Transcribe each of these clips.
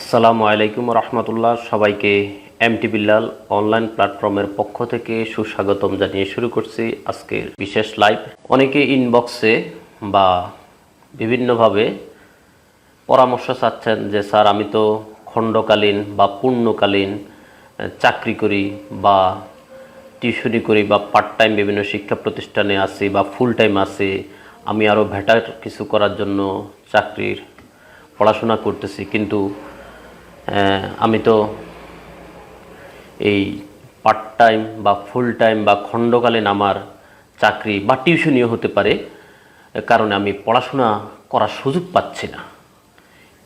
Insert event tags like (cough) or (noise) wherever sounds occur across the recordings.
আসসালামু আলাইকুম রহমতুল্লাহ সবাইকে এমটি বিল্লাল অনলাইন প্ল্যাটফর্মের পক্ষ থেকে সুস্বাগতম জানিয়ে শুরু করছি আজকের বিশেষ লাইভ অনেকে ইনবক্সে বা বিভিন্নভাবে পরামর্শ চাচ্ছেন যে, স্যার, আমি তো খণ্ডকালীন বা পূর্ণকালীন চাকরি করি বা টিউশনি করি বা পার্ট টাইম বিভিন্ন শিক্ষা প্রতিষ্ঠানে আছি বা ফুল টাইম আছি, আমি আরও ভেটার কিছু করার জন্য চাকরির পড়াশোনা করতেছি। কিন্তু আমি তো এই পার্ট টাইম বা ফুল টাইম বা খণ্ডকালীন আমার চাকরি বা টিউশনিও হতে পারে কারণে আমি পড়াশোনা করার সুযোগ পাচ্ছি না।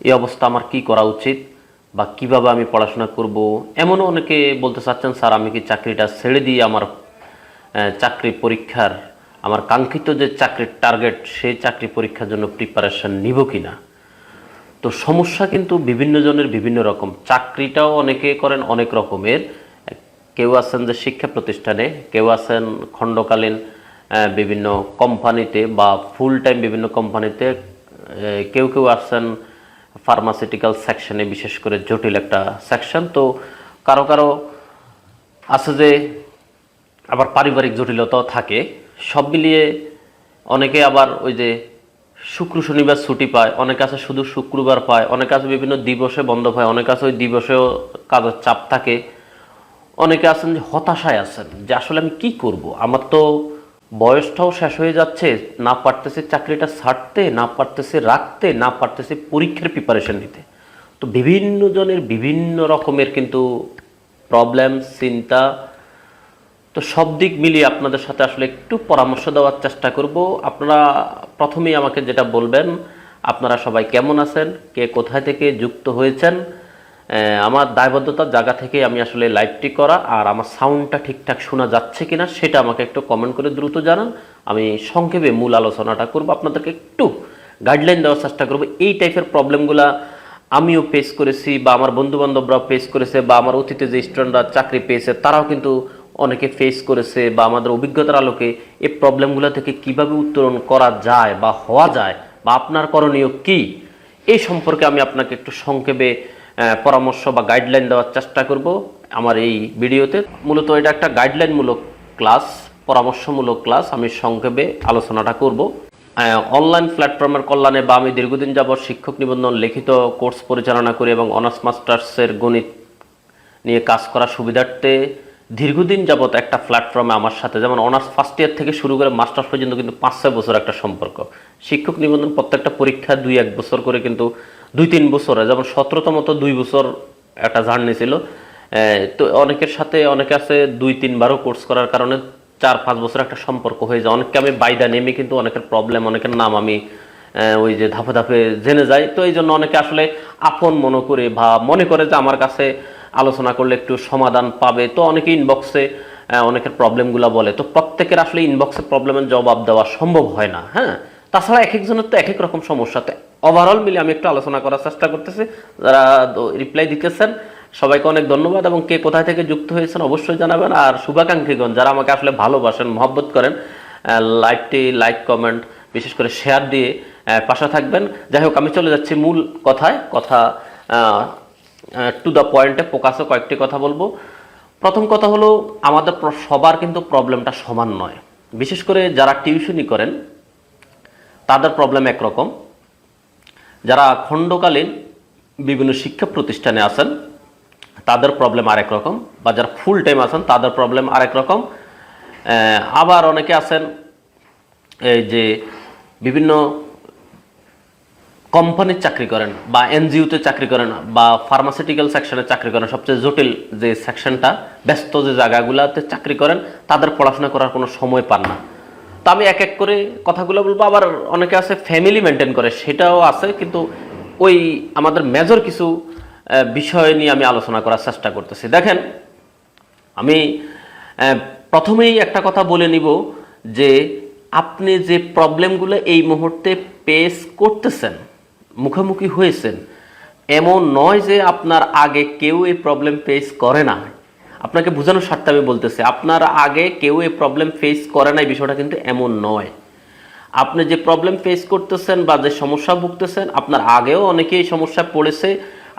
এই অবস্থা আমার কি করা উচিত বা কীভাবে আমি পড়াশোনা করব? এমনও অনেকে বলতে চাচ্ছেন, স্যার, আমি কি চাকরিটা ছেড়ে দিয়ে আমার চাকরি পরীক্ষার, আমার কাঙ্ক্ষিত যে চাকরির টার্গেট সেই চাকরি পরীক্ষার জন্য প্রিপারেশন নিব কি না তো সমস্যা কিন্তু বিভিন্ন জনের বিভিন্ন রকম। চাকরিটাও অনেকে করেন অনেক রকমের। কেউ আছেন যে শিক্ষা প্রতিষ্ঠানে, কেউ আছেন খণ্ডকালীন বিভিন্ন কোম্পানিতে বা ফুল টাইম বিভিন্ন কোম্পানিতে কেউ কেউ আসছেন ফার্মাসিউটিক্যাল সেকশনে বিশেষ করে জটিল একটা সেকশন তো কারও কারও আছে যে আবার পারিবারিক জটিলতাও থাকে। সব মিলিয়ে অনেকে আবার ওই যে শুক্র, শনিবার ছুটি পায়, অনেকে আছে শুধু শুক্রবার পায়, অনেক আছে বিভিন্ন দিবসে বন্ধ পায়, অনেক আছে ওই দিবসেও কাজের চাপ থাকে। অনেকে আছেন যে হতাশায় আছেন, যে আসলে আমি কি করব? আমার তো বয়সটাও শেষ হয়ে যাচ্ছে, না পারতেছে চাকরিটা ছাড়তে, না পারতেছে রাখতে, না পারতেছে পরীক্ষার প্রিপারেশন নিতে। তো বিভিন্ন জনের বিভিন্ন রকমের কিন্তু প্রবলেম চিন্তা। তো সব দিক মিলিয়ে আপনাদের সাথে আসলে একটু পরামর্শ দেওয়ার চেষ্টা করব। আপনারা প্রথমেই আমাকে যেটা বলবেন, আপনারা সবাই কেমন আছেন, কে কোথায় থেকে যুক্ত হয়েছেন আমার দায়বদ্ধতার জায়গা থেকে আমি আসলে লাইভটি করা, আর আমার সাউন্ডটা ঠিকঠাক শোনা যাচ্ছে কিনা সেটা আমাকে একটু কমেন্ট করে দ্রুত জানান। আমি সংক্ষেপে মূল আলোচনাটা করব, আপনাদেরকে একটু গাইডলাইন দেওয়ার চেষ্টা করব। এই টাইপের প্রবলেমগুলা আমিও ফেস করেছি বা আমার বন্ধু বান্ধবরাও ফেস করেছে বা আমার অতীতে যে স্টুডেন্টরা চাকরি পেয়েছে, তারাও কিন্তু অনেকে ফেস করেছে বা আমাদের অভিজ্ঞতার আলোকে এই প্রবলেমগুলো থেকে কীভাবে উত্তরণ করা যায় বা হওয়া যায় বা আপনার করণীয় কি? এই সম্পর্কে আমি আপনাকে একটু সংক্ষেপে পরামর্শ বা গাইডলাইন দেওয়ার চেষ্টা করব আমার এই ভিডিওতে। মূলত এটা একটা গাইডলাইনমূলক ক্লাস পরামর্শমূলক ক্লাস আমি সংক্ষেপে আলোচনাটা করব। অনলাইন প্ল্যাটফর্মের কল্যাণে বা আমি দীর্ঘদিন যাবৎ শিক্ষক নিবন্ধন, লিখিত কোর্স পরিচালনা করি এবং অনার্স মাস্টার্সের গণিত নিয়ে কাজ করার সুবিধার্থে দীর্ঘদিন যাবত একটা প্ল্যাটফর্মে আমার সাথে, যেমন অনার্স ফার্স্ট ইয়ার থেকে শুরু করে মাস্টার্স পর্যন্ত কিন্তু পাঁচ ছয় বছর একটা সম্পর্ক। শিক্ষক নিবন্ধন প্রত্যেকটা পরীক্ষা দুই এক বছর করে কিন্তু দুই তিন বছর, যেমন সতেরোতম তো দুই বছর একটা জার্নি ছিল। তো অনেকের সাথে, অনেকে আছে দুই তিনবারও কোর্স করার কারণে চার পাঁচ বছর একটা সম্পর্ক হয়ে যায়। অনেককে আমি বাইদা নেমে কিন্তু অনেকের প্রবলেম অনেকের নাম আমি ওই যে ধাপে ধাপে জেনে যাই। তো এই জন্য অনেকে আসলে আপন মনে করে বা মনে করে যে আমার কাছে আলোচনা করলে একটু সমাধান পাবে। তো অনেকে ইনবক্সে অনেকের প্রবলেমগুলো বলে। তো প্রত্যেকের আসলে ইনবক্সে প্রবলেমের জবাব দেওয়া সম্ভব হয় না হ্যাঁ? তাছাড়া এক একজনের তো এক এক রকম সমস্যা। তো ওভারঅল মিলে আমি একটু আলোচনা করার চেষ্টা করতেছি। যারা রিপ্লাই দিতেছেন, সবাইকে অনেক ধন্যবাদ। এবং কে কোথায় থেকে যুক্ত হয়েছেন অবশ্যই জানাবেন। আর শুভাকাঙ্ক্ষীগণ, যারা আমাকে আসলে ভালোবাসেন, মহব্বত করেন লাইভটি লাইক কমেন্ট বিশেষ করে শেয়ার দিয়ে পাশে থাকবেন। যাই হোক, আমি চলে যাচ্ছি মূল কথায়। কথা টু দ্য পয়েন্টে ফোকাসে কয়েকটি কথা বলব। প্রথম কথা হলো, আমাদের সবার কিন্তু প্রবলেমটা সমান নয়। বিশেষ করে যারা টিউশনি করেন, তাদের প্রবলেম একরকম। যারা খণ্ডকালীন বিভিন্ন শিক্ষা প্রতিষ্ঠানে আছেন, তাদের প্রবলেম আরেক রকম। বা যারা ফুল টাইম আছেন, তাদের প্রবলেম আরেক রকম। আবার অনেকে আছেন, এই যে বিভিন্ন কোম্পানির চাকরি করেন বা এনজিওতে চাকরি করেন বা ফার্মাসিউটিক্যাল সেকশনে চাকরি করেন, সবচেয়ে জটিল যে সেকশনটা ব্যস্ত যে জায়গাগুলোতে চাকরি করেন, তাদের পড়াশোনা করার কোনো সময় পান না। তো আমি এক এক করে কথাগুলো বলব। আবার অনেকে আছে ফ্যামিলি মেনটেন করে, সেটাও আছে, কিন্তু ওই আমাদের মেজর কিছু বিষয় নিয়ে আমি আলোচনা করার চেষ্টা করতেছি। দেখেন, আমি প্রথমেই একটা কথা বলে নিব যে, আপনি যে প্রবলেমগুলো এই মুহূর্তে পেস করতেছেন মুখোমুখি হয়েছেন, এমন নয় যে আপনার আগে কেউ এই প্রবলেম ফেস করে না। আপনাকে বোঝানোর স্বার্থে আমি বলতেছি, আপনার আগে কেউ এই প্রবলেম ফেস করে না এই বিষয়টা কিন্তু এমন নয়। আপনি যে প্রবলেম ফেস করতেছেন বা যে সমস্যা ভুগতেছেন, আপনার আগেও অনেকে এই সমস্যা পড়েছে,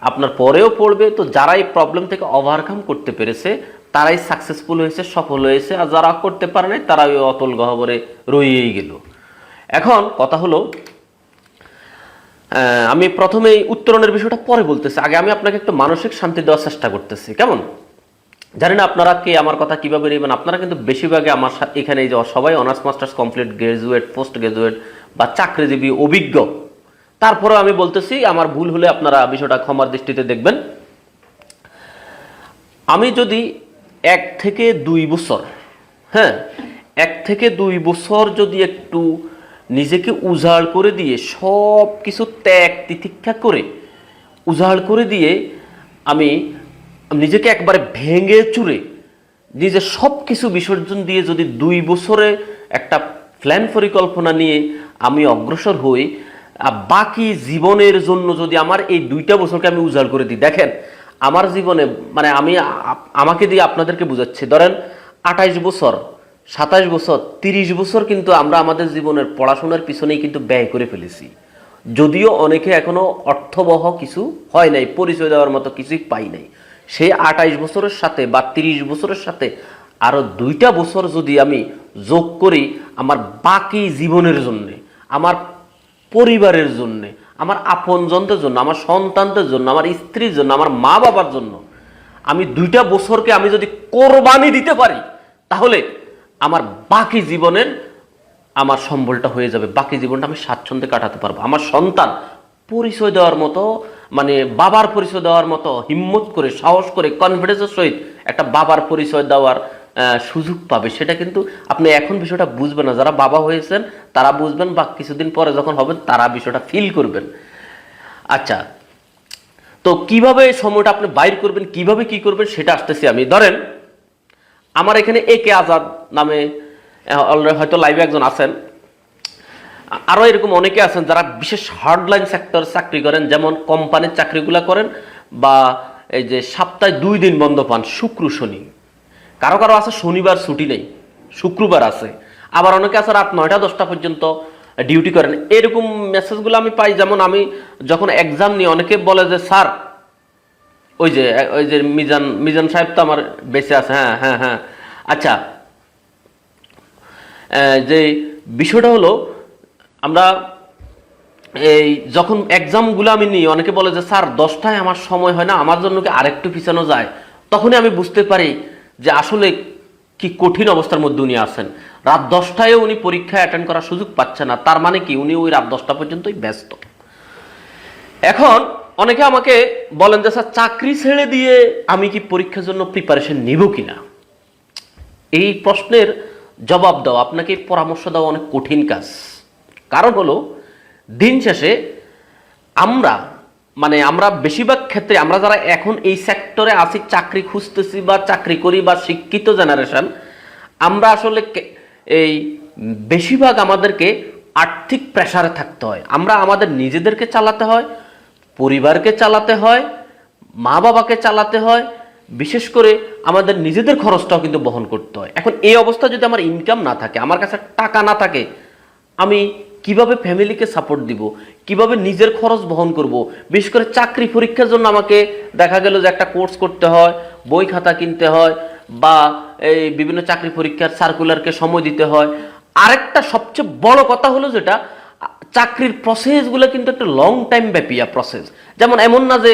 আপনার পরেও পড়বে, তো যারা এই প্রবলেম থেকে ওভারকাম করতে পেরেছে, তারাই সাকসেসফুল হয়েছে, সফল হয়েছে, আর যারা করতে পারে নাই তারা ওই অতল গহ্বরে রয়েই গেল। এখন কথা হলো আমি প্রথমে উত্তরণের বিষয়টা পরে বলতেছি। আগে আমি আপনাকে একটু মানসিক শান্তি দেওয়ার চেষ্টা করতেছি। কেমন? জানি না আপনারা কে, আমার কথা কীভাবে নেবেন। আপনারা কিন্তু বেশিরভাগই আমার এখানে যে সবাই honours masters complete graduate post graduate বা চাকরিজীবী, অভিজ্ঞ। তারপরে আমি বলতেছি, আমার ভুল হলে আপনারা বিষয়টা ক্ষমার দৃষ্টিতে দেখবেন। আমি যদি এক থেকে দুই বছর হ্যাঁ এক থেকে দুই বছর যদি একটু নিজেকে উজাড় করে দিয়ে সব কিছু ত্যাগ তিতিক্ষা করে উজাড় করে দিয়ে আমি নিজেকে একবারে ভেঙে চুরে নিজের সব কিছু বিসর্জন দিয়ে যদি দুই বছরে একটা প্ল্যান পরিকল্পনা নিয়ে আমি অগ্রসর হই বাকি জীবনের জন্য যদি আমার এই দুইটা বছরকে আমি উজাড় করে দিই। দেখেন, আমার জীবনে মানে আমি আমাকে দিয়ে আপনাদেরকে বুঝাচ্ছি। ধরেন, আঠাইশ বছর সাতাশ বছর, তিরিশ বছর কিন্তু আমরা আমাদের জীবনের পড়াশোনার পিছনেই কিন্তু ব্যয় করে ফেলেছি। যদিও অনেকে এখনও অর্থবহ কিছু হয় নাই, পরিচয় দেওয়ার মতো কিছুই পাই নাই। সেই আঠাইশ বছরের সাথে বা তিরিশ বছরের সাথে আরও দুইটা বছর যদি আমি যোগ করি আমার বাকি জীবনের জন্যে, আমার পরিবারের জন্য, আমার আপনজনদের জন্য, আমার সন্তানদের জন্য, আমার স্ত্রীর জন্য, আমার মা বাবার জন্য, আমি দুইটা বছরকে আমি যদি কোরবানি দিতে পারি, তাহলে আমার বাকি জীবনের আমার সম্বলটা হয়ে যাবে। বাকি জীবনটা আমি স্বাচ্ছন্দ্যে কাটাতে পারব। আমার সন্তান পরিচয় দেওয়ার মতো মানে বাবার পরিচয় দেওয়ার মতো, হিম্মত করে, সাহস করে কনফিডেন্সের সহিত একটা বাবার পরিচয় দেওয়ার সুযোগ পাবে। সেটা কিন্তু আপনি এখন বিষয়টা বুঝবেন না। যারা বাবা হয়েছেন, তারা বুঝবেন বা কিছুদিন পরে যখন হবেন, তারা বিষয়টা ফিল করবেন। আচ্ছা তো কীভাবে সময়টা আপনি বাইর করবেন, কীভাবে কি করবেন, সেটা আসতেছি আমি। ধরেন আমার এখানে এ কে আজাদ নামে অলরেডি হয়তো লাইভে একজন আছেন। আরও এরকম অনেকে আছেন যারা বিশেষ হার্ডলাইন সেক্টর চাকরি করেন, যেমন কোম্পানির চাকরিগুলো করেন বা এই যে সপ্তাহে দুই দিন বন্ধ পান, শুক্র, শনি। কারও কারও আছে শনিবার ছুটি নেই, শুক্রবার আছে। আবার অনেকে আছে রাত নয়টা, দশটা পর্যন্ত ডিউটি করেন। এরকম মেসেজগুলো আমি পাই, যেমন আমি যখন এক্সাম নিই, অনেকে বলে যে, স্যার ওই যে ওই যে মিজান মিজান সাহেব তো আমার বেঁচে আছে হ্যাঁ হ্যাঁ হ্যাঁ। আচ্ছা যে বিষয়টা হলো, আমরা এই যখন এক্সামগুলো আমি নিই, অনেকে বলে যে, স্যার, দশটায় আমার সময় হয় না, আমার জন্য কি আরেকটু পিছানো যায়? তখনই আমি বুঝতে পারি যে, আসলে কি কঠিন অবস্থার মধ্যে উনি আছেন। রাত দশটায় উনি পরীক্ষা অ্যাটেন্ড করার সুযোগ পাচ্ছে না, তার মানে কি, উনি ওই রাত দশটা পর্যন্তই ব্যস্ত। এখন অনেকে আমাকে বলেন যে, স্যার, চাকরি ছেড়ে দিয়ে আমি কি পরীক্ষার জন্য প্রিপারেশন নিব কিনা? এই প্রশ্নের জবাব দাও। আপনাকে পরামর্শ দেওয়া অনেক কঠিন কাজ। কারণ হলো, দিন শেষে আমরা মানে আমরা বেশিরভাগ ক্ষেত্রে, আমরা যারা এখন এই সেক্টরে আছি, চাকরি খুঁজতেছি বা চাকরি করি বা শিক্ষিত জেনারেশন আমরা আসলে এই বেশিরভাগ আমাদেরকে আর্থিক প্রেসারে থাকতে হয়। আমরা আমাদের নিজেদেরকে চালাতে হয় পরিবারকে চালাতে হয়, মা বাবাকে চালাতে হয়, বিশেষ করে আমাদের নিজেদের খরচটাও কিন্তু বহন করতে হয়। এখন এই অবস্থা যদি আমার ইনকাম না থাকে, আমার কাছে টাকা না থাকে, আমি কীভাবে ফ্যামিলিকে সাপোর্ট দিব? কীভাবে নিজের খরচ বহন করব? বিশেষ করে চাকরি পরীক্ষার জন্য আমাকে দেখা গেল যে একটা কোর্স করতে হয়, বই খাতা কিনতে হয়, বা এই বিভিন্ন চাকরি পরীক্ষার সার্কুলারকে সময় দিতে হয়। আরেকটা সবচেয়ে বড় কথা হলো যেটা চাকরির প্রসেসগুলো কিন্তু একটা লং টাইম ব্যাপিয়া প্রসেস যেমন এমন না যে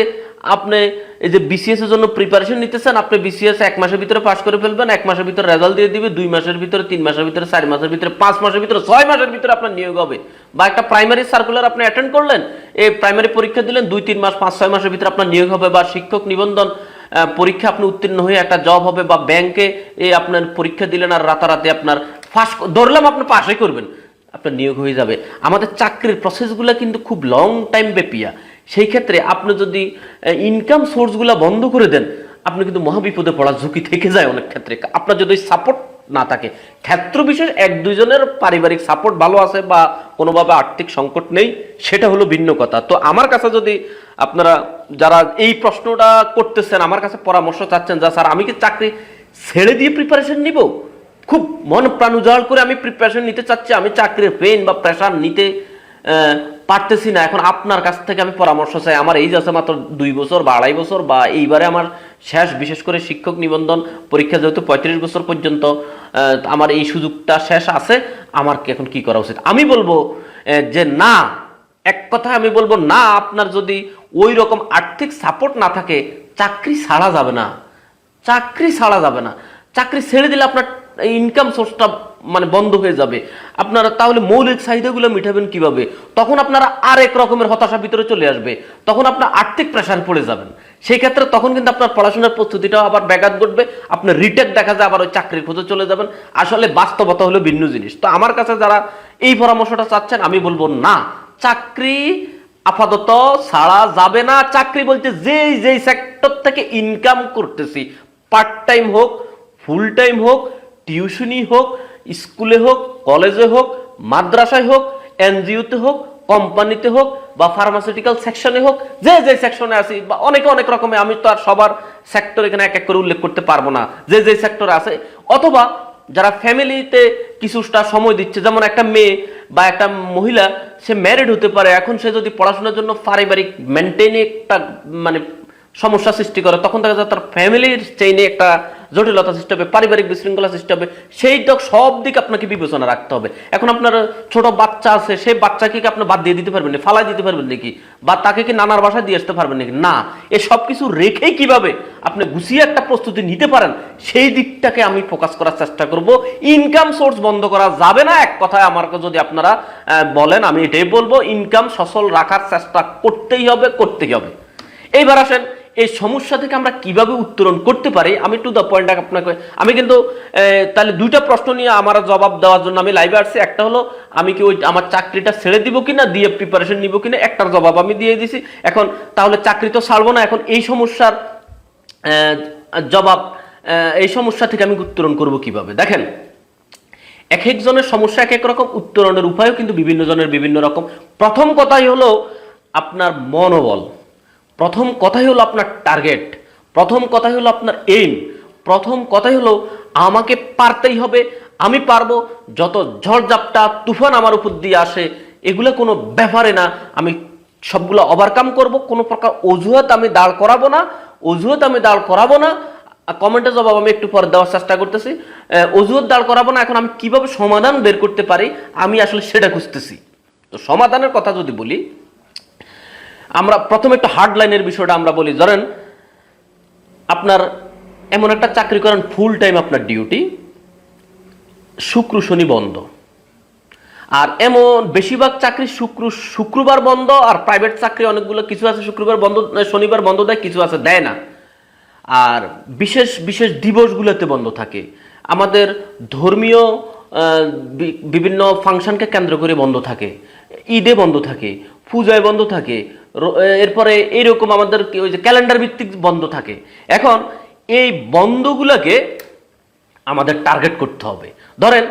আপনি এই যে বিসিএস এর জন্য প্রিপারেশন নিতেছেন, আপনি বিসিএস এক মাসের ভিতরে পাস করে ফেলবেন, এক মাসের ভিতরে রেজাল্ট দিয়ে দিবে, দুই মাসের ভিতরে, তিন মাসের ভিতরে, চার মাসের ভিতরে, পাঁচ মাসের ভিতরে, ছয় মাসের ভিতরে আপনার নিয়োগ হবে। বা একটা প্রাইমারি সার্কুলার আপনি অ্যাটেন্ড করলেন, এই প্রাইমারি পরীক্ষা দিলেন, দুই, তিন মাস, পাঁচ, ছয় মাসের ভিতরে আপনার নিয়োগ হবে বা শিক্ষক নিবন্ধন পরীক্ষা আপনি উত্তীর্ণ হয়ে একটা জব হবে বা ব্যাংকে আপনার পরীক্ষা দিলেন আর রাতারাতি আপনার ফাঁস ধরলাম আপনি পাশে করবেন। আপনার নিয়োগ হয়ে যাবে। আমাদের চাকরির প্রসেসগুলো কিন্তু খুব লং টাইম ব্যাপিয়া সেই ক্ষেত্রে আপনি যদি ইনকাম সোর্সগুলো বন্ধ করে দেন, আপনি কিন্তু মহাবিপদে পড়ার ঝুঁকি থেকে যায় অনেক ক্ষেত্রে। আপনার যদি সাপোর্ট না থাকে, ক্ষেত্র বিশেষ এক দুইজনের পারিবারিক সাপোর্ট ভালো আছে বা কোনোভাবে আর্থিক সংকট নেই, সেটা হলো ভিন্ন কথা। তো আমার কাছে যদি আপনারা যারা এই প্রশ্নটা করতেছেন, আমার কাছে পরামর্শ চাচ্ছেন, যা স্যার, আমি কি চাকরি ছেড়ে দিয়ে প্রিপারেশন নিব? খুব মন প্রাণ উজাড় করে আমি প্রিপারেশন নিতে চাচ্ছি। আমি চাকরির পেন বা প্রেশার নিতে পারতেছি না। এখন আপনার কাছ থেকে আমি পরামর্শ চাই। আমার এই আছে মাত্র দুই বছর বা আড়াই বছর বা এইবারে আমার শেষ বিশেষ করে শিক্ষক নিবন্ধন পরীক্ষা যেহেতু পঁয়ত্রিশ বছর পর্যন্ত আমার এই সুযোগটা শেষ আছে। আমার এখন কি করা উচিত? আমি বলব যে না, এক কথায় আমি বলব, না, আপনার যদি ওই রকম আর্থিক সাপোর্ট না থাকে, চাকরি ছাড়া যাবে না। চাকরি ছাড়া যাবে না। চাকরি ছেড়ে দিলে আপনার ইনকাম সোর্সটা মানে বন্ধ হয়ে যাবে। আপনারা তাহলে মৌলিক চাহিদাগুলো মিটাবেন কীভাবে? তখন আপনারা আরেক রকমের হতাশা ভিতরে চলে আসবে। তখন আপনার আর্থিক প্রেশার পড়ে যাবেন সেই ক্ষেত্রে তখন কিন্তু আপনার পড়াশোনার প্রস্তুতিটাও আবার ব্যাঘাত ঘটবে। আপনার রিটেক দেখা যায়, আবার ওই চাকরির খোঁজে চলে যাবেন। আসলে বাস্তবতা হলো ভিন্ন জিনিস। তো আমার কাছে যারা এই পরামর্শটা চাচ্ছেন, আমি বলব না। চাকরি আপাতত ছাড়া যাবে না। চাকরি বলতে যেই যেই সেক্টর থেকে ইনকাম করতেছি। পার্ট টাইম হোক ফুল টাইম হোক টিউশনি হোক, স্কুলে হোক, কলেজে হোক, মাদ্রাসায় হোক, এনজিওতে হোক, কোম্পানিতে হোক বা ফার্মাসিউটিক্যাল সেকশনে হোক, যে যে সেকশনে আছি বা অনেকে অনেক রকমের আমি তো আর সবার সেক্টর এখানে এক এক করে উল্লেখ করতে পারব না। যে যে সেক্টরে আছে, অথবা যারা ফ্যামিলিতে কিছুটা সময় দিচ্ছে, যেমন একটা মেয়ে বা একটা মহিলা, সে ম্যারিড হতে পারে, এখন সে যদি পড়াশোনার জন্য পারিবারিক মেনটেনে একটা মানে সমস্যা সৃষ্টি করে, তখন দেখা যায় তার ফ্যামিলির চেইনে একটা জটিলতা সৃষ্টি হবে, পারিবারিক বিশৃঙ্খলা সৃষ্টি হবে সেইটা সব দিক আপনাকে বিবেচনা রাখতে হবে। এখন আপনার ছোট বাচ্চা আছে, সেই বাচ্চাকে কি আপনি বাদ দিয়ে দিতে পারবেন ফালাই দিতে পারবেন নাকি বা তাকে কি নানার বাসায় দিয়ে আসতে পারবেন নাকি না, এ সব কিছু রেখেই কীভাবে আপনি গুছিয়ে একটা প্রস্তুতি নিতে পারেন, সেই দিকটাকে আমি ফোকাস করার চেষ্টা করব। ইনকাম সোর্স বন্ধ করা যাবে না, এক কথায় আমার যদি আপনারা বলেন, আমি এটাই বলব ইনকাম সচল রাখার চেষ্টা করতেই হবে করতেই হবে। এইবার আসেন এই সমস্যা থেকে আমরা কীভাবে উত্তরণ করতে পারি? আমি টু দ্য পয়েন্ট আপনাকে, আমি কিন্তু তাহলে দুইটা প্রশ্ন নিয়ে আমার জবাব দেওয়ার জন্য আমি লাইভে আসছি। একটা হলো, আমি কি ওই আমার চাকরিটা ছেড়ে দিব কিনা, দিয়ে প্রিপারেশন নিব কিনা, একটার জবাব আমি দিয়ে দিছি। এখন তাহলে চাকরি তো ছাড়বো না, এখন এই সমস্যার জবাব এই সমস্যা থেকে আমি উত্তরণ করব কীভাবে? দেখেন, এক একজনের সমস্যা এক এক রকম উত্তরণের উপায়ও কিন্তু বিভিন্ন জনের বিভিন্ন রকম। প্রথম কথাই হলো, আপনার মনোবল। প্রথম কথাই হলো আপনার টার্গেট প্রথম কথাই হলো আপনার এইম প্রথম কথাই হলো আমাকে পারতেই হবে, আমি পারব, যত ঝড়ঝাপটা, তুফান আমার উপর দিয়ে আসে, এগুলো কোনো ব্যাপারে না, আমি সবগুলো ওভারকাম করব, কোনো প্রকার অজুহাত আমি দাঁড় করাবো না, অজুহাত আমি দাঁড় করাবো না কমেন্টের জবাব আমি একটু পরে দেওয়ার চেষ্টা করতেছি অজুহাত দাঁড় করাবো না, এখন আমি কীভাবে সমাধান বের করতে পারি, আমি আসলে সেটা খুঁজতেছি। তো সমাধানের কথা যদি বলি আমরা প্রথমে একটু হার্ড লাইনের বিষয়টা আমরা বলি। ধরেন, আপনার এমন একটা চাকরি করেন ফুল টাইম আপনার ডিউটি শুক্র, শনি, বন্ধ। আর এমন বেশিরভাগ চাকরি শুক্র, শুক্রবার বন্ধ, আর প্রাইভেট চাকরি অনেকগুলো কিছু আছে, শুক্রবার বন্ধ, শনিবার বন্ধ দেয়, কিছু আছে, দেয় না। আর বিশেষ বিশেষ দিবসগুলোতে বন্ধ থাকে। আমাদের ধর্মীয় বিভিন্ন ফাংশনকে কেন্দ্র করে বন্ধ থাকে। ঈদে বন্ধ থাকে। পূজায় বন্ধ থাকে। এরপরে এইরকম আমাদের ওই যে ক্যালেন্ডার ভিত্তিক বন্ধ থাকে। এখন এই বন্ধগুলোকে আমাদের টার্গেট করতে হবে। ধরেন,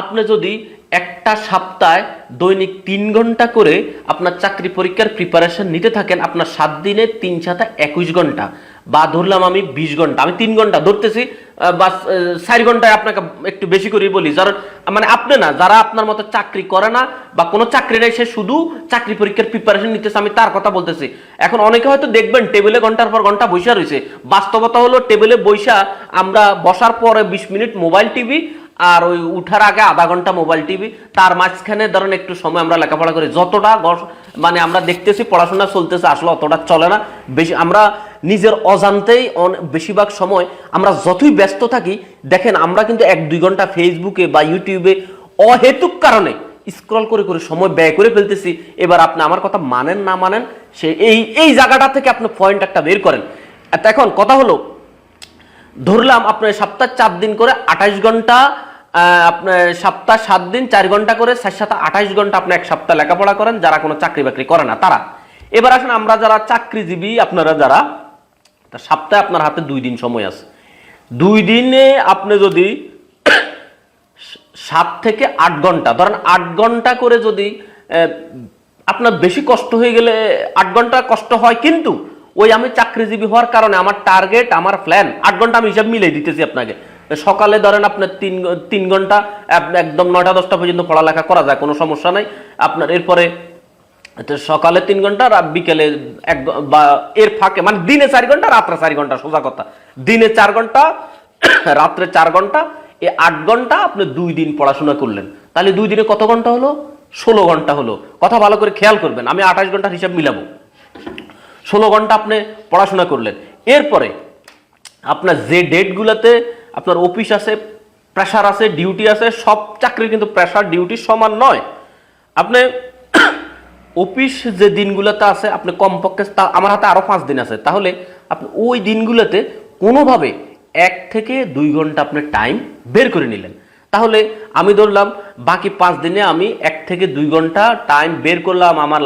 আপনি যদি একটা সপ্তাহে দৈনিক তিন ঘণ্টা করে আপনার চাকরি পরীক্ষার প্রিপারেশন নিতে থাকেন, আপনার সাত দিনে তিন সাথে একুশ ঘণ্টা। বা ধরলাম আমি বিশ ঘণ্টা, আমি তিন ঘণ্টা ধরতেছি বা চার ঘন্টায় আপনাকে একটু বেশি করে বলি। যারা মানে আপনি না, যারা আপনার মতো চাকরি করে না বা কোনো চাকরি নেই, সে শুধু চাকরি পরীক্ষার প্রিপারেশন নিতেছে, আমি তার কথা বলতেছি। এখন অনেকে হয়তো দেখবেন টেবিলে ঘণ্টার পর ঘণ্টা বৈশা রয়েছে। বাস্তবতা হলো টেবিলে বৈশা আমরা বসার পরে বিশ মিনিট মোবাইল টিভি আর ওই উঠার আগে আধা ঘণ্টা মোবাইল টিভি তার মাঝখানে ধরেন একটু সময় আমরা লেখাপড়া করি। যতটা মানে আমরা দেখতেছি, পড়াশোনা চলতেছে, আসলে অতটা চলে না। বেশি আমরা নিজের অজান্তেই বেশিরভাগ সময় আমরা যতই ব্যস্ত থাকি, দেখেন আমরা কিন্তু এক দুই ঘণ্টা ফেসবুকে বা ইউটিউবে অহেতুক কারণে স্ক্রল করে করে সময় ব্যয় করে ফেলতেছি। এবার আপনি আমার কথা মানেন না মানেন, সে এই এই জায়গাটা থেকে আপনি পয়েন্ট একটা বের করেন। এখন কথা হলো, ধরলাম আপনার সপ্তাহ চার দিন করে আঠাশ ঘণ্টা আপনার সপ্তাহ সাত দিন চার ঘণ্টা করে সাত সাত আঠাশ ঘণ্টা আপনি এক সপ্তাহ লেখাপড়া করেন, যারা কোনো চাকরি বাকরি করে না, তারা। এবার আসেন আমরা যারা চাকরিজীবী, আপনারা যারা তা সপ্তাহে আপনার হাতে দুই দিন সময় আছে। দুই দিনে আপনি যদি সাত থেকে আট ঘণ্টা, ধরেন আট ঘণ্টা করে যদি আপনার বেশি কষ্ট হয়ে গেলে আট ঘণ্টা কষ্ট হয় কিন্তু ওই আমি চাকরিজীবী হওয়ার কারণে আমার টার্গেট, আমার প্ল্যান, আট ঘণ্টা আমি হিসাব মিলিয়ে দিতেছি আপনাকে। সকালে ধরেন আপনার তিন তিন ঘণ্টা একদম নয়টা দশটা পর্যন্ত পড়ালেখা করা যায়, কোনো সমস্যা নাই। আপনার এরপরে সকালে তিন ঘণ্টা আর বিকেলে এক বা এর ফাঁকে মানে দিনে চার ঘণ্টা, রাত্রে চার ঘণ্টা, সোজা কথা। দিনে চার ঘণ্টা, (coughs) রাত্রে চার ঘণ্টা এই আট ঘণ্টা আপনি দুই দিন পড়াশোনা করলেন। তাহলে দুই দিনে কত ঘণ্টা হলো? ষোলো ঘণ্টা হলো। কথা ভালো করে খেয়াল করবেন, আমি আঠাশ ঘণ্টার হিসাব মিলাবো। ষোলো ঘণ্টা আপনি পড়াশোনা করলেন। এরপরে আপনার যে ডেটগুলোতে আপনার অফিস আছে, প্রেশার আছে, ডিউটি আছে, সব চাকরির কিন্তু প্রেশার, ডিউটি সমান নয়। আপনি অফিস যে দিনগুলোতে আছে, আপনি কমপক্ষে আমার হাতে আরও পাঁচ দিন আছে। তাহলে আপনি ওই দিনগুলোতে কোনোভাবে এক থেকে দুই ঘণ্টা আপনি টাইম বের করে নিলেন। তাহলে আমি ধরলাম, বাকি পাঁচ দিনে আমি এক থেকে দুই ঘণ্টা টাইম বের করলাম, আমার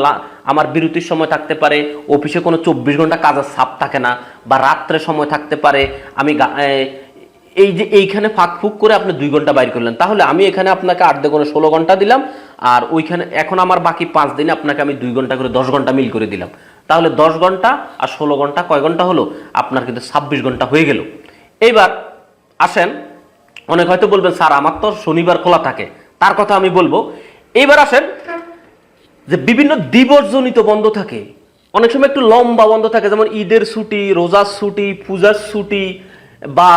আমার বিরতির সময় থাকতে পারে, অফিসে কোনো চব্বিশ ঘণ্টা কাজের চাপ থাকে না, বা রাত্রে সময় থাকতে পারে, আমি এই যে এইখানে ফাঁক ফুক করে আপনি দুই ঘণ্টা বাইর করলেন। তাহলে আমি এখানে আপনাকে আট কোনো ষোলো ঘণ্টা দিলাম, আর ওইখানে এখন আমার বাকি পাঁচ দিনে আপনাকে আমি দুই ঘণ্টা করে দশ ঘণ্টা মিল করে দিলাম। তাহলে দশ ঘণ্টা আর ষোলো ঘণ্টা কয় ঘণ্টা হলো? আপনার কিন্তু ছাব্বিশ ঘণ্টা হয়ে গেল। এইবার আসেন, অনেক হয়তো বলবেন, স্যার, আমার তো শনিবার খোলা থাকে। তার কথা আমি বলব। এইবার আসেন, যে বিভিন্ন দিবসজনিত বন্ধ থাকে। অনেক সময় একটু লম্বা বন্ধ থাকে, যেমন ঈদের ছুটি, রোজার ছুটি, পূজার ছুটি, বা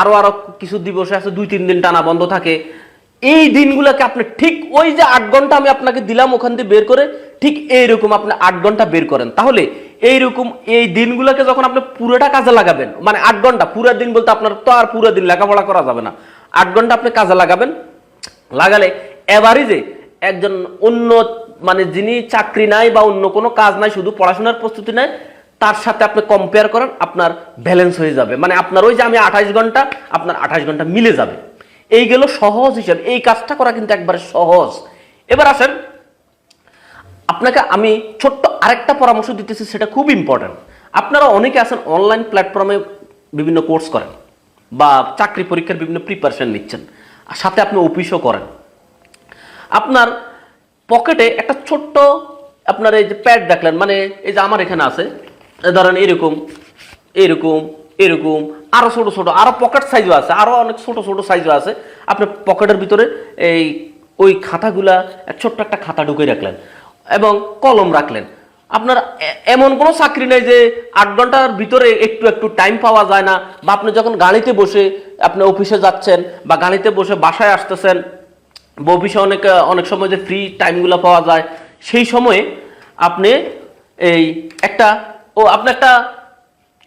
আরও আরও কিছু দিবসে আছে, দুই, তিন দিন টানা বন্ধ থাকে। এই দিনগুলোকে আপনি ঠিক ওই যে আট ঘণ্টা আমি আপনাকে দিলাম ওখান দিয়ে বের করে, ঠিক এইরকম আপনি আট ঘণ্টা বের করেন। তাহলে এইরকম এই দিনগুলোকে যখন আপনি পুরোটা কাজে লাগাবেন মানে আট ঘণ্টা, পুরো দিন বলতে আপনার তো আর পুরো দিন লেখাপড়া করা যাবে না। আট ঘণ্টা আপনি কাজে লাগাবেন, লাগালে এভারেজে একজন অন্য মানে যিনি চাকরি নাই বা অন্য কোনো কাজ নাই, শুধু পড়াশোনার প্রস্তুতি নাই তার সাথে আপনি কম্পেয়ার করেন, আপনার ব্যালেন্স হয়ে যাবে। মানে আপনার ওই যে আমি আঠাশ ঘণ্টা, আপনার আঠাশ ঘণ্টা মিলে যাবে। এই গেল সহজ হিসাব। এই কাজটা করা কিন্তু একবারে সহজ। এবার আসেন, আপনাকে আমি ছোট্ট আরেকটা পরামর্শ দিতেছি, সেটা খুব ইম্পর্ট্যান্ট আপনারা অনেকে আছেন অনলাইন প্ল্যাটফর্মে বিভিন্ন কোর্স করেন, বা চাকরি পরীক্ষার বিভিন্ন প্রিপারেশন নিচ্ছেন, আর সাথে আপনি অফিসও করেন। আপনার পকেটে একটা ছোট্ট, আপনার এই যে প্যাড দেখলেন মানে এই যে আমার এখানে আছে ধরেন এরকম এরকম এরকম, আরও ছোট ছোট, আরও পকেট সাইজও আছে, আরও অনেক ছোট ছোট সাইজও আছে। আপনি পকেটের ভিতরে এই, ওই খাতাগুলা ছোট্ট একটা খাতা ঢুকে রাখলেন এবং কলম রাখলেন। আপনার এমন কোনো চাকরি নেই যে আট ঘণ্টার ভিতরে একটু একটু টাইম পাওয়া যায় না বা আপনি যখন গাড়িতে বসে আপনি অফিসে যাচ্ছেন বা গাড়িতে বসে বাসায় আসতেছেন অফিসে অনেক অনেক সময় যে ফ্রি টাইমগুলো পাওয়া যায়, সেই সময়ে আপনি এই একটা ও আপনি একটা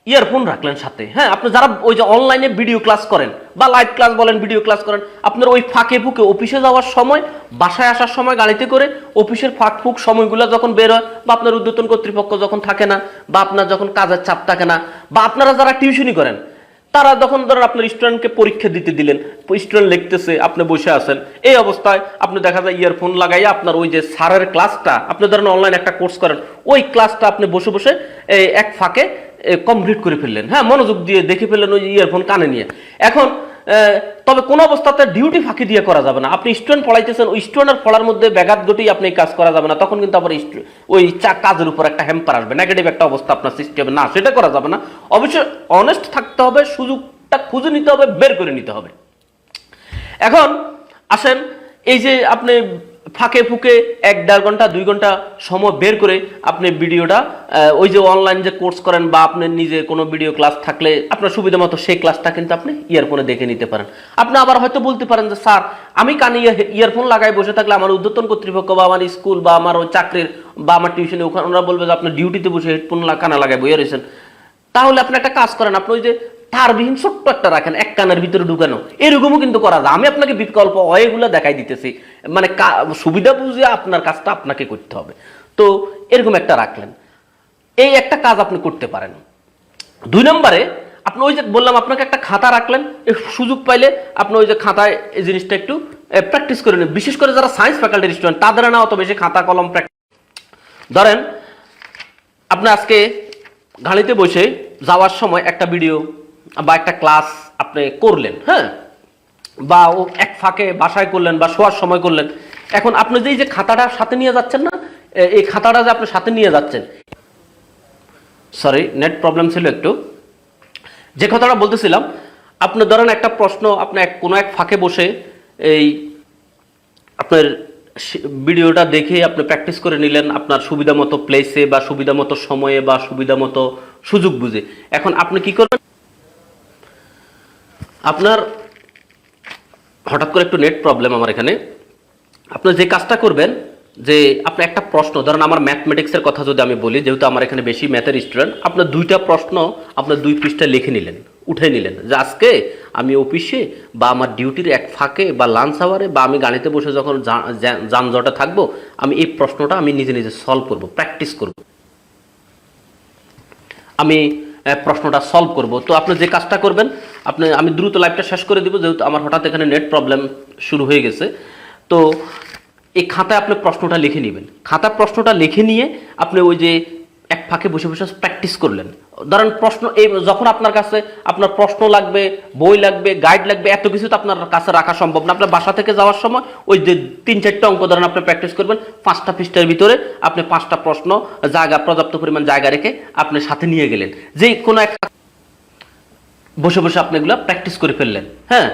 ইয়ারফোন রাখলেন সাথে হ্যাঁ? আপনি যারা ওই যে অনলাইনে ভিডিও ক্লাস করেন বা লাইভ ক্লাস বলেন ভিডিও ক্লাস করেন, আপনার ওই ফাঁকে ফুকে অফিসে যাওয়ার সময়, বাসায় আসার সময় গাড়িতে করে অফিসের ফাঁক ফুক সময়গুলো যখন বের হয় বা আপনার উদ্যতন কর্তৃপক্ষ যখন থাকে না বা আপনার যখন কাজের চাপ থাকে না বা আপনারা যারা টিউশনই করেন তারা যখন ধরেন আপনার স্টুডেন্টকে পরীক্ষা দিতে দিলেন স্টুডেন্ট লিখতেছে, আপনি বসে আছেন, এই অবস্থায় আপনি দেখা যায় ইয়ারফোন লাগাইয়া আপনার ওই যে সারের ক্লাসটা আপনি ধরেন অনলাইন একটা কোর্স করেন, ওই ক্লাসটা আপনি বসে বসে এক ফাঁকে কমপ্লিট করে ফেললেন। হ্যাঁ মনোযোগ দিয়ে দেখে ফেললেন ওই ইয়ারফোন কানে নিয়ে। এখন তবে কোন অবস্থাতে ডিউটি ফাঁকি দিয়ে করা যাবে না। আপনি স্টুডেন্ট পড়াইতেছেন, ওই স্টুডেন্টের পড়ার মধ্যে ব্যাঘাত ঘটিয়ে আপনি কাজ করা যাবে না। তখন কিন্তু আবার ওই কাজের উপর একটা হ্যাম্পার আসবে। নেগেটিভ একটা অবস্থা আপনার সৃষ্টি হবে। না, সেটা করা যাবে না। অবশ্যই অনেস্ট থাকতে হবে, সুযোগটা খুঁজে নিতে হবে, বের করে নিতে হবে। এখন আসেন, এই যে আপনি ফাঁকে ফুকে এক দেড় ঘণ্টা, দুই ঘণ্টা সময় বের করে আপনি ভিডিওটা ওই যে অনলাইন যে কোর্স করেন বা আপনি নিজে কোনো ভিডিও ক্লাস থাকলে আপনার সুবিধা মতো সেই ক্লাসটা কিন্তু আপনি ইয়ারফোনে দেখে নিতে পারেন। আপনি আবার হয়তো বলতে পারেন যে, স্যার, আমি কানে ইয়ারফোন লাগাই বসে থাকলে আমার উদ্যতন কর্তৃপক্ষ বা আমার স্কুল বা আমার ওই চাকরির বা আমার টিউশনে ওখানে ওরা বলবে যে, আপনি ডিউটিতে বসে হেডফোন কানে লাগাই বইয়ে রয়েছেন তাহলে আপনি একটা কাজ করেন, আপনি ওই যে তারবিহীন ছোট্ট একটা রাখেন, এক কানের ভিতরে ঢুকানো। এরকমও কিন্তু করা যায়। আমি আপনাকে বিকল্প ওয়েগুলো দেখাই দিতেছি। মানে সুবিধা বুঝে আপনার কাজটা আপনাকে করতে হবে। তো এরকম একটা রাখলেন। এই একটা কাজ আপনি করতে পারেন। দুই নম্বরে, আপনি ওই যে বললাম, আপনাকে একটা খাতা রাখলেন। সুযোগ পাইলে আপনি ওই যে খাতায় এই জিনিসটা একটু প্র্যাকটিস করে নেন। বিশেষ করে যারা সায়েন্স ফ্যাকাল্টির স্টুডেন্ট তাদের না অত বেশি খাতা, কলম প্র্যাকটিস ধরেন, আপনি আজকে গাড়িতে বসে যাওয়ার সময় একটা ভিডিও বা একটা ক্লাস আপনি করলেন হ্যাঁ? বা ও এক ফাঁকে বাসায় করলেন বা শোয়ার সময় করলেন। এখন আপনি যে যে খাতাটা সাথে নিয়ে যাচ্ছেন না এই খাতাটা যে আপনি সাথে নিয়ে যাচ্ছেন। সরি নেট প্রবলেম ছিল একটু। যে কথাটা বলতেছিলাম, আপনি ধরেন একটা প্রশ্ন, আপনি এক, কোনো এক ফাঁকে বসে এই আপনার ভিডিওটা দেখে আপনি প্র্যাকটিস করে নিলেন আপনার সুবিধা মতো প্লেসে বা সুবিধা মতো সময়ে বা সুবিধা মতো সুযোগ বুঝে। এখন আপনি কি করবেন আপনার হঠাৎ করে একটু নেট প্রবলেম আমার এখানে। আপনি যে কাজটা করবেন, যে আপনি একটা প্রশ্ন, ধরেন আমার ম্যাথমেটিক্সের কথা যদি আমি বলি, যেহেতু আমার এখানে বেশি ম্যাথের স্টুডেন্ট আপনার দুইটা প্রশ্ন আপনার দুই পৃষ্ঠা লিখে নিলেন, উঠে নিলেন। যে আজকে আমি অফিসে বা আমার ডিউটির এক ফাঁকে বা লাঞ্চ আওয়ারে বা আমি গাড়িতে বসে যখন যানজটে থাকব, আমি এই প্রশ্নটা আমি নিজে নিজে সলভ করব প্র্যাকটিস করব। আমি প্রশ্নটা সলভ করব। তো আপনি যে কাজটা করবেন আপনি, আমি দ্রুত লাইভটা শেষ করে দিব, যেহেতু আমার হঠাৎ এখানে নেট প্রবলেম শুরু হয়ে গেছে। তো এই খাতায় আপনি প্রশ্নটা লিখে নেবেন। খাতা প্রশ্নটা লিখে নিয়ে আপনি ওই যে এক ফাঁকে বসে বসে প্র্যাকটিস করলেন। ধরেন প্রশ্ন, এই যখন আপনার কাছে আপনার প্রশ্ন লাগবে, বই লাগবে গাইড লাগবে, এত কিছু তো আপনার কাছে রাখা সম্ভব না। আপনার বাসা থেকে যাওয়ার সময় ওই যে তিন চারটা অঙ্ক ধরেন আপনি প্র্যাকটিস করবেন, পাঁচটা পৃষ্ঠার ভিতরে আপনি পাঁচটা প্রশ্ন জায়গা, পর্যাপ্ত পরিমাণ জায়গা রেখে আপনি সাথে নিয়ে গেলেন। যে কোনো একটা বসে বসে আপনি এগুলো প্র্যাকটিস করে ফেললেন হ্যাঁ?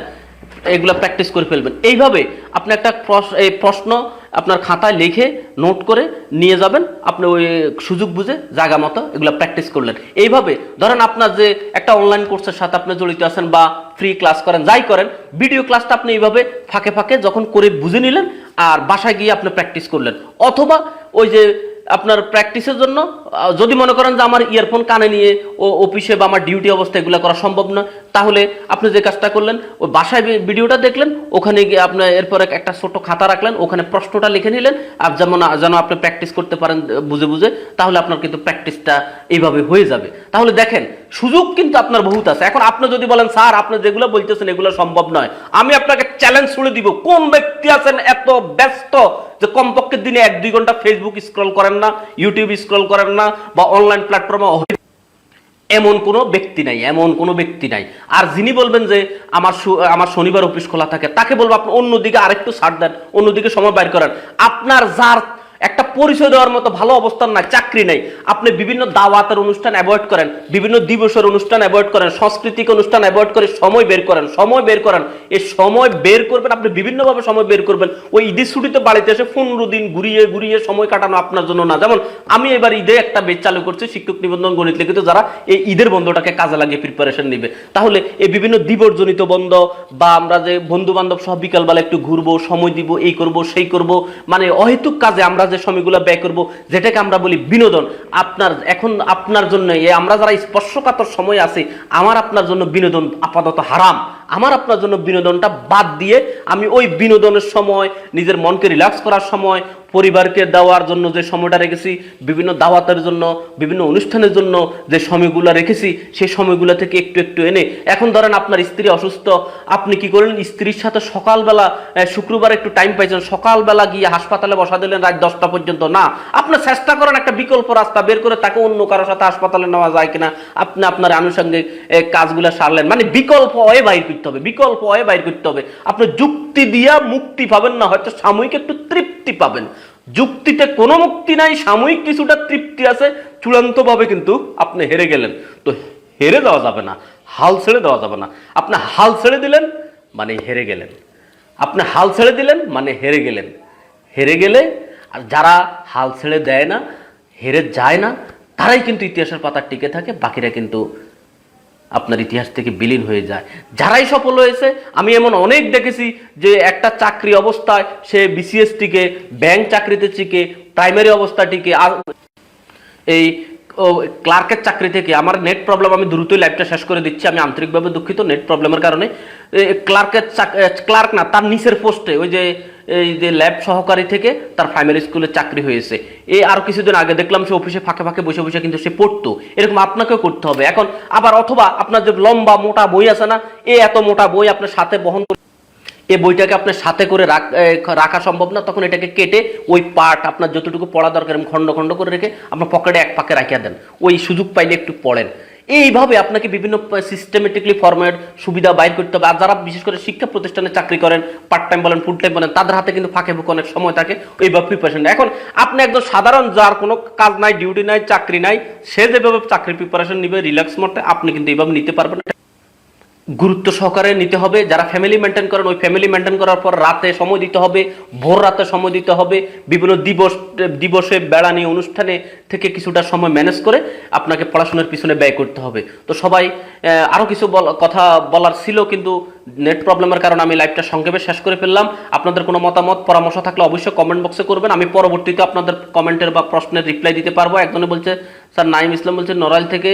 এগুলো প্র্যাকটিস করে ফেলবেন। এইভাবে আপনি একটা এই প্রশ্ন আপনার খাতায় লিখে নোট করে নিয়ে যাবেন, আপনি ওই সুযোগ বুঝে জায়গা মতো এগুলো প্র্যাকটিস করলেন। এইভাবে ধরেন আপনার যে একটা অনলাইন কোর্সের সাথে আপনি জড়িত আছেন বা ফ্রি ক্লাস করেন, যাই করেন ভিডিও ক্লাসটা আপনি এইভাবে ফাঁকে ফাঁকে যখন করে বুঝে নিলেন আর বাসায় গিয়ে আপনি প্র্যাকটিস করলেন। অথবা ওই যে আপনার প্র্যাকটিসের জন্য যদি মনে করেন যে আমার ইয়ারফোন কানে নিয়ে ও অফিসে বা আমার ডিউটি অবস্থায় এগুলো করা সম্ভব নয় তাহলে আপনি যে কাজটা করলেন ও বাসায় ভিডিওটা দেখলেন, ওখানে গিয়ে আপনি এরপরে একটা ছোট খাতা রাখলেন, ওখানে প্রশ্নটা লিখে নিলেন, আর যেমন যেন আপনি প্র্যাকটিস করতে পারেন বুঝে বুঝে, তাহলে আপনার কিন্তু প্র্যাকটিসটা এইভাবে হয়ে যাবে। তাহলে দেখেন, সুযোগ কিন্তু আপনার বহুত আছে। এখন আপনি যদি বলেন, স্যার, আপনি যেগুলো বলতেছেন, এগুলো সম্ভব নয়। আমি আপনাকে চ্যালেঞ্জ ছুড়ে দিব, কোন ব্যক্তি আছেন এত ব্যস্ত যে কমপক্ষে দিনে এক দুই ঘণ্টা ফেসবুক স্ক্রল করেন না ইউটিউব স্ক্রল করেন না বা অনলাইন প্ল্যাটফর্মে এমন কোনো ব্যক্তি নাই, এমন কোনো ব্যক্তি নাই। আর যিনি বলবেন যে আমার আমার শনিবার অফিস খোলা থাকে, তাকে বলব আপনি অন্যদিকে আরেকটু ছাড় দেন, অন্যদিকে সময় বাইর করেন। আপনার যার একটা পরিচয় দেওয়ার মতো ভালো অবস্থান নাই, চাকরি নাই। আপনি বিভিন্ন দাওয়াতের অনুষ্ঠান অ্যাভয়েড করেন, বিভিন্ন দিবসের অনুষ্ঠান অ্যাভয়েড করেন, সাংস্কৃতিক অনুষ্ঠান অ্যাভয়েড করে সময় বের করেন, সময় বের করেন। এই সময় বের করবেন, আপনি বিভিন্নভাবে সময় বের করবেন। ওই ঈদের ছুটিতে বাড়িতে এসে পনেরো দিন ঘুরিয়ে ঘুরিয়ে সময় কাটানো আপনার জন্য না। যেমন আমি এবার ঈদে একটা বেচ চালু করছি, শিক্ষক নিবন্ধন, গণিত লিখিত, যারা এই ঈদের বন্ধটাকে কাজে লাগিয়ে প্রিপারেশন নিবে। তাহলে এই বিভিন্ন দিবসজনিত বন্ধ বা আমরা যে বন্ধু বান্ধব সহ বিকালবেলা একটু ঘুরবো, সময় দিব, এই করব, সেই করব মানে অহেতুক কাজে আমরা যে সময়গুলো ব্যয় করব, যেটাকে আমরা বলি বিনোদন, আপনার, এখন আপনার জন্য আমরা যারা স্পর্শকাতর সময় আছে, আমার আপনার জন্য বিনোদন আপাতত হারাম। আমার আপনার জন্য বিনোদনটা বাদ দিয়ে আমি ওই বিনোদনের সময়, নিজের মনকে রিল্যাক্স করার সময়, পরিবারকে দেওয়ার জন্য যে সময়টা রেখেছি, বিভিন্ন দাওয়াতের জন্য, বিভিন্ন অনুষ্ঠানের জন্য যে সময়গুলো রেখেছি, সেই সময়গুলো থেকে একটু একটু এনে, এখন ধরেন আপনার স্ত্রী অসুস্থ, আপনি কি করলেন? স্ত্রীর সাথে সকালবেলা শুক্রবার একটু টাইম পাইছেন, সকালবেলা গিয়ে হাসপাতালে বসা দিলেন রাত দশটা পর্যন্ত। না, আপনি চেষ্টা করেন একটা বিকল্প রাস্তা বের করে তাকে অন্য কারোর সাথে হাসপাতালে নেওয়া যায় কিনা, আপনি আপনার আনুষঙ্গিক কাজগুলো সারলেন। মানে বিকল্প হয়ে বাইর করতে হবে, বিকল্প হয়ে বাইর করতে হবে। আপনি যুক্তি দিয়া মুক্তি পাবেন না, হয়তো সাময়িক একটু তৃপ্তি পাবেন। যুক্তিতে কোনো মুক্তি নাই, সাময়িক কিছুটা তৃপ্তি আছে, চূড়ান্তভাবে কিন্তু আপনি হেরে গেলেন। তো হেরে দেওয়া যাবে না, হাল ছেড়ে দেওয়া যাবে না। আপনি হাল ছেড়ে দিলেন মানে হেরে গেলেন। আপনি হাল ছেড়ে দিলেন মানে হেরে গেলেন। হেরে গেলে, আর যারা হাল ছেড়ে দেয় না, হেরে যায় না, তারাই কিন্তু ইতিহাসের পাতা টিকে থাকে, বাকিরা কিন্তু আপনার ইতিহাস থেকে বিলীন হয়ে যায়। যারাই সফল হয়েছে, আমি এমন অনেক দেখেছি যে একটা চাকরি অবস্থায় সে বিসিএস টিকে ব্যাংক চাকরিতে টিকে প্রাইমারি অবস্থাটিকে, আর এই ক্লার্কের চাকরি থেকে। আমার নেট প্রবলেম আমি দ্রুতই লাইভটা শেষ করে দিচ্ছি। আমি আন্তরিকভাবে দুঃখিত নেট প্রবলেমের কারণে। ক্লার্কের ক্লার্ক না, তার নিচের পোস্টে ওই যে এই যে ল্যাব সহকারী থেকে তার প্রাইমারি স্কুলে চাকরি হয়েছে। এই আরও কিছুদিন আগে দেখলাম সে অফিসে ফাঁকে ফাঁকে বসে বসে কিন্তু সে পড়তো। এরকম আপনাকেও করতে হবে। এখন আবার অথবা আপনার যে লম্বা মোটা বই আছে না, এ এত মোটা বই আপনার সাথে বহন করে এই বইটাকে আপনার সাথে করে রাখ- সম্ভব না। তখন এটাকে কেটে ওই পার্ট আপনার যতটুকু পড়া দরকার খণ্ড খণ্ড করে রেখে আপনার পকেটে এক পাকে রাখিয়া দেন। ওই সুযোগ পাইলে একটু পড়েন। এইভাবে আপনাকে বিভিন্ন সিস্টেমেটিকলি ফরম্যাট সুবিধা বাইর করতে হবে। আর যারা বিশেষ করে শিক্ষা প্রতিষ্ঠানে চাকরি করেন পার্ট টাইম বলেন ফুল টাইম বলেন, তাদের হাতে কিন্তু ফাঁকে ফুঁকে অনেক সময় থাকে। ওইভাবে প্রিপারেশন এখন আপনি একদম সাধারণ, যার কোনো কাজ নাই ডিউটি নাই, চাকরি নাই, সে যেভাবে চাকরির প্রিপারেশন নিবে রিল্যাক্স মতে আপনি কিন্তু এইভাবে নিতে পারবেন। গুরুত্ব সহকারে নিতে হবে। যারা ফ্যামিলি মেনটেন করেন, ওই ফ্যামিলি মেনটেন করার পর রাতে সময় দিতে হবে, ভোর রাতে সময় দিতে হবে। বিভিন্ন দিবস, দিবসে বেড়ানি অনুষ্ঠানে থেকে কিছুটা সময় ম্যানেজ করে আপনাকে পড়াশোনার পিছনে ব্যয় করতে হবে। তো সবাই আরও কিছু কথা বলার ছিল, কিন্তু নেট প্রবলেমের কারণে আমি লাইভটা সংক্ষেপে শেষ করে ফেললাম। আপনাদের কোনো মতামত, পরামর্শ থাকলে অবশ্যই কমেন্ট বক্সে করবেন। আমি পরবর্তীতে আপনাদের কমেন্টের বা প্রশ্নের রিপ্লাই দিতে পারব। একজনে বলছে, স্যার, নাইম ইসলাম বলছে, নড়াইল থেকে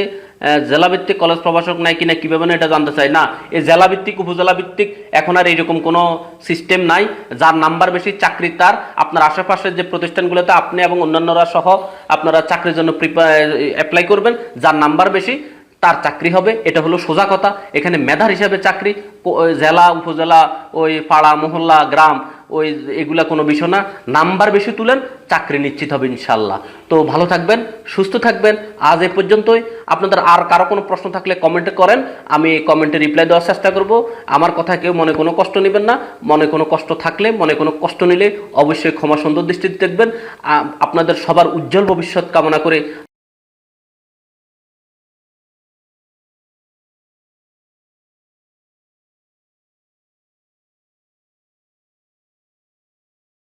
জেলাভিত্তিক কলেজ প্রভাষক নাই কিনা কীভাবে না এটা জানতে চাই। না এই জেলাভিত্তিক উপজেলা ভিত্তিক এখন আর এইরকম কোনো সিস্টেম নাই। যার নাম্বার বেশি, চাকরি তার। আপনার আশেপাশের যে প্রতিষ্ঠানগুলোতে আপনি এবং অন্যান্যরা সহ আপনারা চাকরির জন্য প্রিপার অ্যাপ্লাই করবেন। যার নাম্বার বেশি তার চাকরি হবে, এটা হলো সোজা কথা। এখানে মেধার হিসাবে চাকরি জেলা, উপজেলা, ওই পাড়া, মহল্লা, গ্রাম, ওই এগুলা কোনো বিষয় না। নাম্বার বেশি তুলেন, চাকরি নিশ্চিত হবে ইনশাল্লাহ তো ভালো থাকবেন, সুস্থ থাকবেন। আজ এ পর্যন্তই। আপনাদের আর কারও কোনো প্রশ্ন থাকলে কমেন্টে করেন। আমি কমেন্টে রিপ্লাই দেওয়ার চেষ্টা করব। আমার কথা কেউ মনে কোনো কষ্ট নেবেন না। মনে কোনো কষ্ট থাকলে, মনে কোনো কষ্ট নিলে অবশ্যই ক্ষমা সুন্দর দৃষ্টিতে দেখবেন। আপনাদের সবার উজ্জ্বল ভবিষ্যৎ কামনা করে